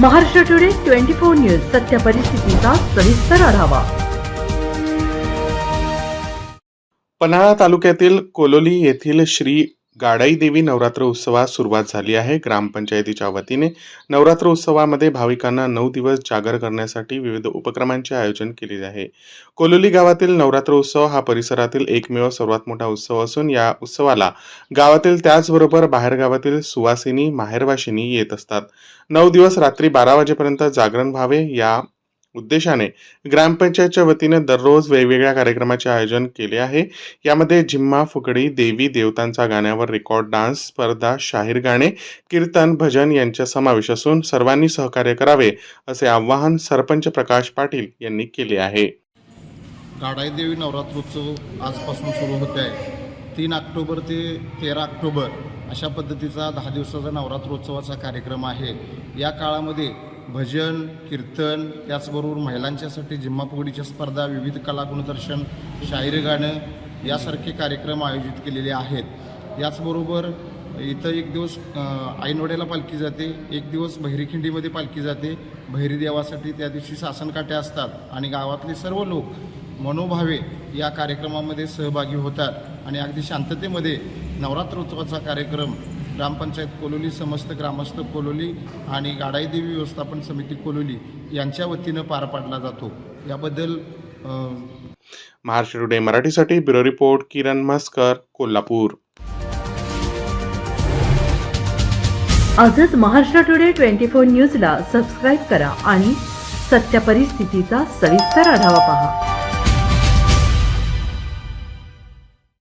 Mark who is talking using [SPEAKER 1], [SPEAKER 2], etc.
[SPEAKER 1] Maharashtra today twenty four news सत्य परिस्थितीचा सविस्तर आढावा.
[SPEAKER 2] पन्हाळा तालुक्यातील कोलोली येथील श्री गाडाई देवी नवरात्र उत्सवास सुरुवात झाली आहे. ग्रामपंचायतीच्या वतीने नवरात्र उत्सवामध्ये भाविकांना नऊ दिवस जागर करण्यासाठी विविध उपक्रमांचे आयोजन केले आहे. कोलोली गावातील नवरात्र उत्सव हा परिसरातील एकमेव सर्वात मोठा उत्सव असून या उत्सवाला गावातील त्याचबरोबर बाहेरगावातील सुवासिनी माहेरवाशिनी येत असतात. नऊ दिवस रात्री बारा वाजेपर्यंत जागरण व्हावे या उद्देशाने ग्रामपंचायतच्या वतीने दररोज वेगवेगळ्या कार्यक्रमाचे आयोजन केले आहे. यामध्ये झिम्मा फुगडी देवी देवतांचा गाण्यावर रेकॉर्ड डान्स स्पर्धा शाहीर गाणे कीर्तन भजन यांचा समावेश असून सर्वांनी सहकार्य करावे असे आवाहन सरपंच प्रकाश पाटील यांनी केले आहे.
[SPEAKER 3] गाडाईदेवी नवरात्रोत्सव आजपासून सुरू होत आहे. तीन ऑक्टोबर ते तेरा ऑक्टोबर अशा पद्धतीचा दहा दिवसाचा नवरात्रोत्सवाचा कार्यक्रम आहे. या काळामध्ये भजन कीर्तन त्याचबरोबर महिलांच्यासाठी जिम्माफुगडीच्या स्पर्धा विविध कलागुणदर्शन शाहीर गाणं यासारखे कार्यक्रम आयोजित केलेले आहेत. याचबरोबर इथं एक दिवस आईनवड्याला पालखी जाते एक दिवस बहिरीखिंडीमध्ये पालखी जाते. बहिरी देवासाठी त्या दिवशी सासनकाठ्या असतात आणि गावातले सर्व लोक मनोभावे या कार्यक्रमामध्ये सहभागी होतात आणि अगदी शांततेमध्ये नवरात्रोत्सवाचा कार्यक्रम ग्रामपंचायत कोलोली समस्त ग्रामस्थ कोलोली आणि गाडाईदेवी व्यवस्थापन समिती कोलोली यांच्या वतीनं पार पाडला जातो. याबद्दल
[SPEAKER 2] महाराष्ट्र टुडे मराठीसाठी ब्युरो रिपोर्ट किरण म्हस्कर कोल्हापूर.
[SPEAKER 1] आजच महाराष्ट्र टुडे ट्वेंटी फोर न्यूजला सबस्क्राईब करा आणि सत्य परिस्थितीचा सविस्तर आढावा पहा.